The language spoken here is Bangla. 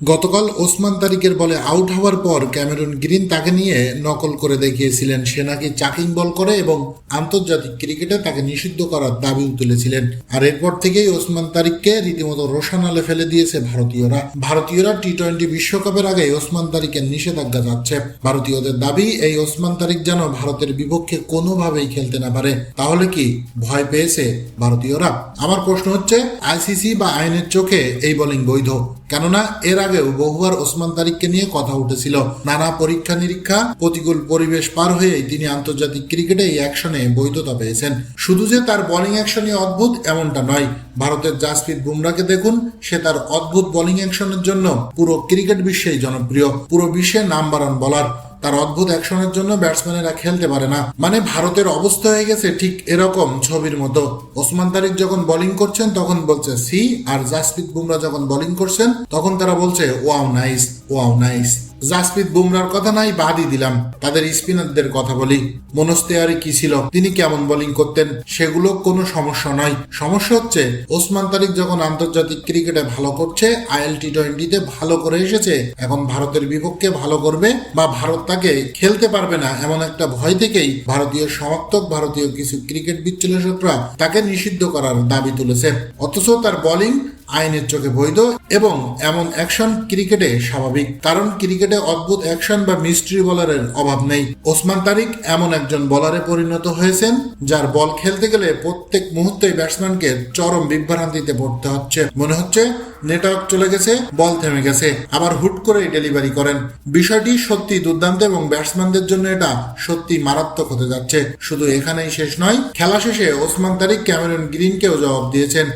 গতকাল ওসমান তারিকের বলে আউট হওয়ার পর ক্যামেরুন গ্রিন তাকে নিয়ে নকল করে দেখিয়েছিলেন। সে নাকি চাকিং বল করে এবং আন্তর্জাতিক ক্রিকেটে তাকে নিষিদ্ধ করার দাবিও তুলেছিলেন। আর এরপর থেকেই ওসমান তারিককে রীতিমতো রোশানালে ফেলে দিয়েছে ভারতীয়রা। ভারতীয়রা টি টোয়েন্টি বিশ্বকাপের আগে ওসমান তারিকের নিষেধাজ্ঞা যাচ্ছে ভারতীয়দের দাবি, এই ওসমান তারিক যেন ভারতের বিপক্ষে কোনোভাবেই খেলতে না পারে, তাহলে কি ভয় পেয়েছে ভারতীয়রা? আমার প্রশ্ন হচ্ছে, আইসিসি বা আইনের চোখে এই বোলিং বৈধ? কেননা এর আগেও বহুবার ওসমান তারিককে নিয়ে কথা উঠেছিল। নানা পরীক্ষা নিরীক্ষা, প্রতিকূল পরিবেশ পার হয়েই তিনি আন্তর্জাতিক ক্রিকেটে এই অ্যাকশনে বৈধতা পেয়েছেন। শুধু যে তার বোলিং অ্যাকশনই অদ্ভুত, এমনটা নয়। ভারতের জাসপ্রীত বুমরাকে দেখুন, সে তার অদ্ভুত বোলিং অ্যাকশনের জন্য পুরো ক্রিকেট বিশ্বেই জনপ্রিয়। পুরো বিশ্বে নাম্বার ওয়ান বলার তার অদ্ভুত অ্যাকশনের জন্য ব্যাটসম্যানেরা খেলতে পারে না। মানে ভারতের অবস্থা হয়ে গেছে ঠিক এরকম ছবির মতো। ওসমান তারিক যখন বোলিং করছেন, তখন বলছে, সি আর জাসপ্রীত বুমরা যখন বোলিং করছেন, তখন তারা বলছে, wow, nice. Wow nice Jasprit বুমরার কথা নাই, বাদই দিলাম। তাদের স্পিনারদের কথা বলি। মনস্তেয়ারি কি ছিল? তিনি কেমন বোলিং করতেন? সেগুলো কোনো সমস্যা নয় সমস্যা হচ্ছে, ওসমান তারিক যখন আন্তর্জাতিক ক্রিকেটে ভালো করছে আইএল টি টোয়েন্টিতে ভালো করে এসেছে, এখন ভারতের বিপক্ষে ভালো করবে বা ভারত তাকে খেলতে পারবে না, এমন একটা ভয় থেকেই ভারতীয় সমর্থক, ভারতীয় কিছু ক্রিকেট বিশ্লেষকরা তাকে নিষিদ্ধ করার দাবি তুলেছে। অথচ তার বোলিং আইনের চোখে বৈধ এবং এমন অ্যাকশন ক্রিকেটে স্বাভাবিক, কারণ ক্রিকেটে অদ্ভুত অ্যাকশন বা মিস্ট্রি বলারের অভাব নেই। ওসমান তারিক এমন একজন বলারে পরিণত হয়েছেন, যার বল খেলতে গেলে প্রত্যেক মুহূর্তে ব্যাটসম্যানকে চরম বিভ্রান্তিতে পড়তে হচ্ছে। মনে হচ্ছে নেটওয়ার্ক চলে গেছে, বল থেমে গেছে, আবার হুট করেই ডেলিভারি করেন। বিষয়টি সত্যি দুর্দান্ত এবং ব্যাটসম্যানদের জন্য এটা সত্যি মারাত্মক হতে যাচ্ছে। শুধু এখানেই শেষ নয়, খেলা শেষে ওসমান তারিক ক্যামেরন গ্রিনকেও জবাব দিয়েছেন।